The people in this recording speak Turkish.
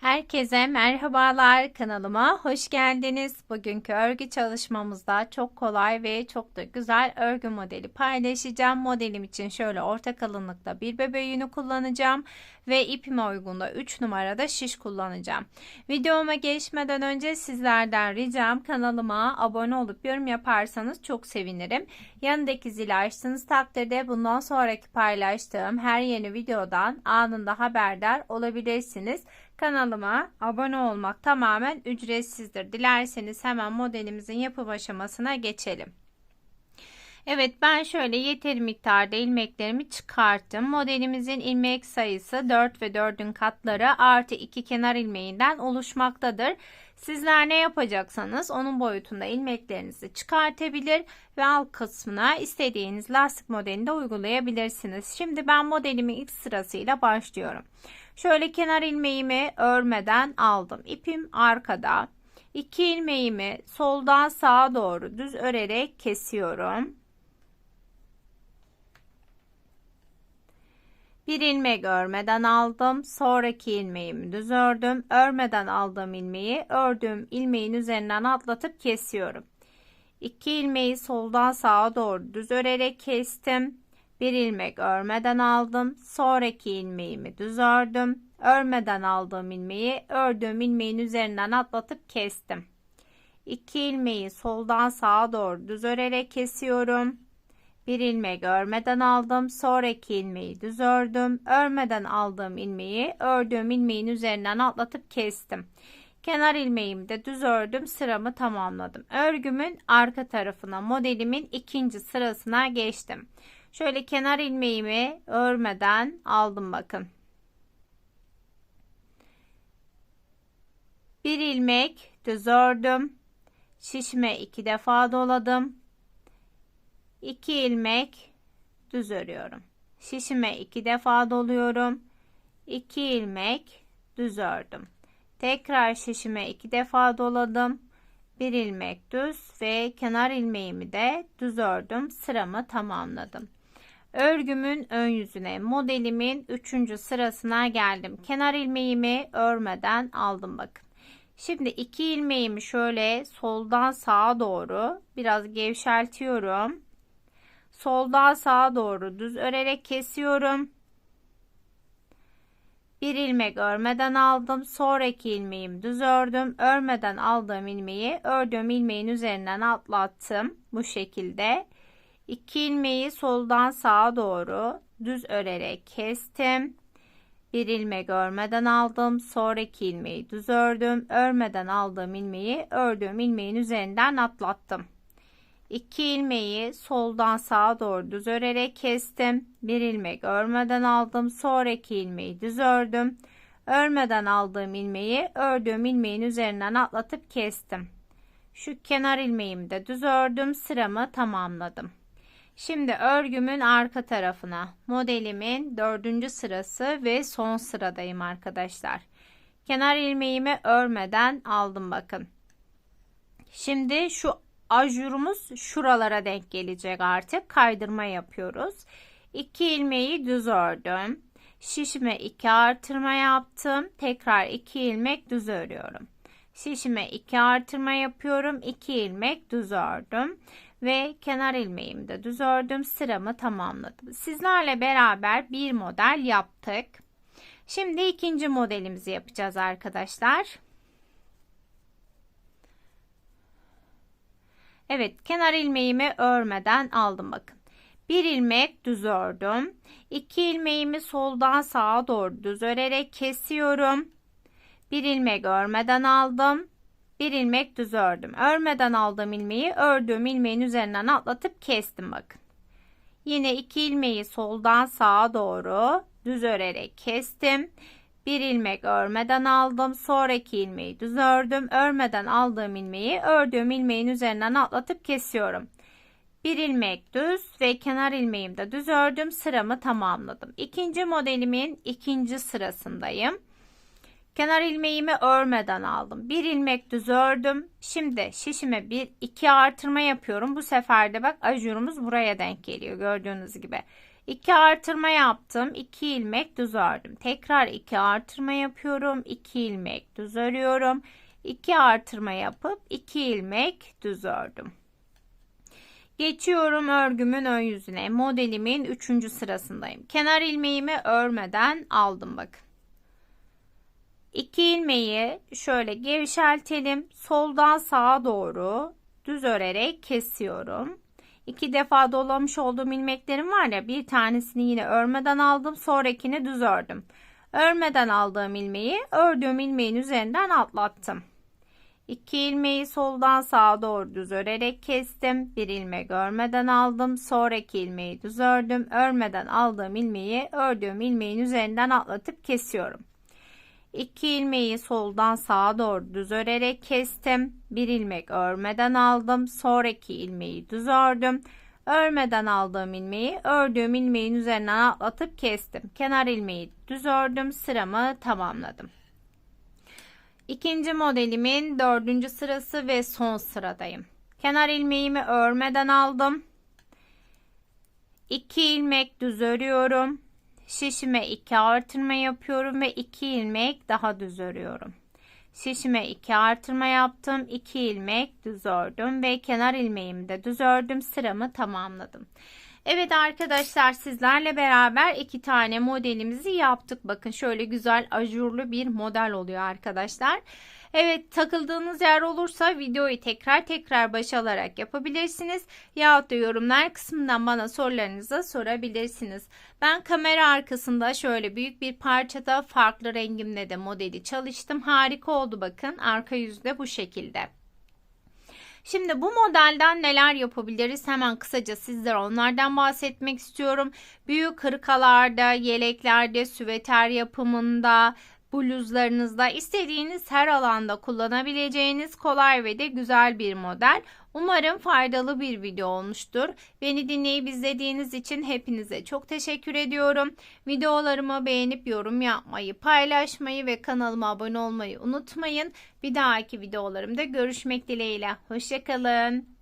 Herkese merhabalar kanalıma hoş geldiniz. Bugünkü örgü çalışmamızda çok kolay ve çok da güzel örgü modeli paylaşacağım. Modelim için şöyle orta kalınlıkta bir bebe yünü kullanacağım ve ipime uygun da 3 numarada şiş kullanacağım. Videoma geçmeden önce sizlerden ricam kanalıma abone olup yorum yaparsanız çok sevinirim. Yanındaki zili açtığınız takdirde bundan sonraki paylaştığım her yeni videodan anında haberdar olabilirsiniz. Kanalıma abone olmak tamamen ücretsizdir. Dilerseniz hemen modelimizin yapım aşamasına geçelim. Evet ben şöyle yeteri miktarda ilmeklerimi çıkarttım. Modelimizin ilmek sayısı 4 ve 4'ün katları artı 2 kenar ilmeğinden oluşmaktadır. Sizler ne yapacaksanız onun boyutunda ilmeklerinizi çıkartabilir ve alt kısmına istediğiniz lastik modelinde uygulayabilirsiniz. Şimdi ben modelimin ilk sırasıyla başlıyorum. Şöyle kenar ilmeğimi örmeden aldım. İpim arkada. İki ilmeğimi soldan sağa doğru düz örerek kesiyorum. Bir ilmek örmeden aldım. Sonraki ilmeğimi düz ördüm. Örmeden aldığım ilmeği ördüğüm ilmeğin üzerinden atlatıp kesiyorum. İki ilmeği soldan sağa doğru düz örerek kestim. Bir ilmek örmeden aldım. Sonraki ilmeğimi düz ördüm. Örmeden aldığım ilmeği ördüğüm ilmeğin üzerinden atlatıp kestim. İki ilmeği soldan sağa doğru düz örerek kesiyorum. Bir ilmek örmeden aldım. Sonraki ilmeği düz ördüm. Örmeden aldığım ilmeği ördüğüm ilmeğin üzerinden atlatıp kestim. Kenar ilmeğimi de düz ördüm. Sıramı tamamladım. Örgümün arka tarafına modelimin ikinci sırasına geçtim. Şöyle kenar ilmeğimi örmeden aldım bakın. Bir ilmek düz ördüm. Şişme iki defa doladım. 2 ilmek düz örüyorum. Şişime iki defa doluyorum. 2 ilmek düz ördüm. Tekrar şişime iki defa doladım. Bir ilmek düz ve kenar ilmeğimi de düz ördüm. Sıramı tamamladım. Örgümün ön yüzüne modelimin 3. sırasına geldim. Kenar ilmeğimi örmeden aldım bakın. Şimdi iki ilmeğimi şöyle soldan sağa doğru biraz gevşeltiyorum. Soldan sağa doğru düz örerek kesiyorum. Bir ilmek örmeden aldım. Sonraki ilmeğimi düz ördüm. Örmeden aldığım ilmeği ördüğüm ilmeğin üzerinden atlattım. Bu şekilde. 2 ilmeği soldan sağa doğru düz örerek kestim. Bir ilmek örmeden aldım. Sonraki ilmeği düz ördüm. Örmeden aldığım ilmeği ördüğüm ilmeğin üzerinden atlattım. 2 ilmeği soldan sağa doğru düz örerek kestim. Bir ilmek örmeden aldım. Sonraki ilmeği düz ördüm. Örmeden aldığım ilmeği ördüğüm ilmeğin üzerinden atlatıp kestim. Şu kenar ilmeğimi de düz ördüm. Sıramı tamamladım. Şimdi örgümün arka tarafına modelimin dördüncü sırası ve son sıradayım arkadaşlar. Kenar ilmeğimi örmeden aldım bakın. Şimdi şu ajurumuz şuralara denk gelecek artık. Kaydırma yapıyoruz. 2 ilmeği düz ördüm. Şişime 2 artırma yaptım. Tekrar 2 ilmek düz örüyorum. Şişime 2 artırma yapıyorum. 2 ilmek düz ördüm ve kenar ilmeğimi de düz ördüm. Sıramı tamamladım. Sizlerle beraber bir model yaptık. Şimdi ikinci modelimizi yapacağız arkadaşlar. Evet kenar ilmeğimi örmeden aldım bakın. Bir ilmek düz ördüm. İki ilmeğimi soldan sağa doğru düz örerek kesiyorum. Bir ilmek örmeden aldım. Bir ilmek düz ördüm. Örmeden aldığım ilmeği ördüğüm ilmeğin üzerinden atlatıp kestim bakın. Yine iki ilmeği soldan sağa doğru düz örerek kestim. Bir ilmek örmeden aldım. Sonraki ilmeği düz ördüm. Örmeden aldığım ilmeği ördüğüm ilmeğin üzerinden atlatıp kesiyorum. Bir ilmek düz ve kenar ilmeğimi de düz ördüm. Sıramı tamamladım. İkinci modelimin ikinci sırasındayım. Kenar ilmeğimi örmeden aldım. Bir ilmek düz ördüm. Şimdi şişime bir iki artırma yapıyorum. Bu sefer de bak ajurumuz buraya denk geliyor gördüğünüz gibi. 2 artırma yaptım. 2 ilmek düz ördüm. Tekrar 2 artırma yapıyorum. 2 ilmek düz örüyorum. 2 artırma yapıp 2 ilmek düz ördüm. Geçiyorum örgümün ön yüzüne. Modelimin 3. sırasındayım. Kenar ilmeğimi örmeden aldım bakın. 2 ilmeği şöyle gevşeltelim. Soldan sağa doğru düz örerek kesiyorum. İki defa dolamış olduğum ilmeklerim var ya bir tanesini yine örmeden aldım. Sonrakini düz ördüm. Örmeden aldığım ilmeği ördüğüm ilmeğin üzerinden atlattım. 2 ilmeği soldan sağa doğru düz örerek kestim. Bir ilmek örmeden aldım. Sonraki ilmeği düz ördüm. Örmeden aldığım ilmeği ördüğüm ilmeğin üzerinden atlatıp kesiyorum. 2 ilmeği soldan sağa doğru düz örerek kestim. Bir ilmek örmeden aldım. Sonraki ilmeği düz ördüm. Örmeden aldığım ilmeği ördüğüm ilmeğin üzerinden atlatıp kestim. Kenar ilmeği düz ördüm. Sıramı tamamladım. İkinci modelimin dördüncü sırası ve son sıradayım. Kenar ilmeğimi örmeden aldım. 2 ilmek düz örüyorum. Şişime 2 artırma yapıyorum ve 2 ilmek daha düz örüyorum. Şişime 2 artırma yaptım. 2 ilmek düz ördüm ve kenar ilmeğimi de düz ördüm. Sıramı tamamladım. Evet arkadaşlar sizlerle beraber iki tane modelimizi yaptık. Bakın şöyle güzel ajurlu bir model oluyor arkadaşlar. Evet takıldığınız yer olursa videoyu tekrar tekrar baş alarak yapabilirsiniz. Yahut da yorumlar kısmından bana sorularınızı sorabilirsiniz. Ben kamera arkasında şöyle büyük bir parçada farklı rengimle de modeli çalıştım. Harika oldu bakın arka yüzde bu şekilde. Şimdi bu modelden neler yapabiliriz? Hemen kısaca sizlere onlardan bahsetmek istiyorum. Büyük hırkalarda, yeleklerde, süveter yapımında, bluzlarınızda istediğiniz her alanda kullanabileceğiniz kolay ve de güzel bir model. Umarım faydalı bir video olmuştur. Beni dinleyip izlediğiniz için hepinize çok teşekkür ediyorum. Videolarımı beğenip yorum yapmayı, paylaşmayı ve kanalıma abone olmayı unutmayın. Bir dahaki videolarımda görüşmek dileğiyle. Hoşçakalın.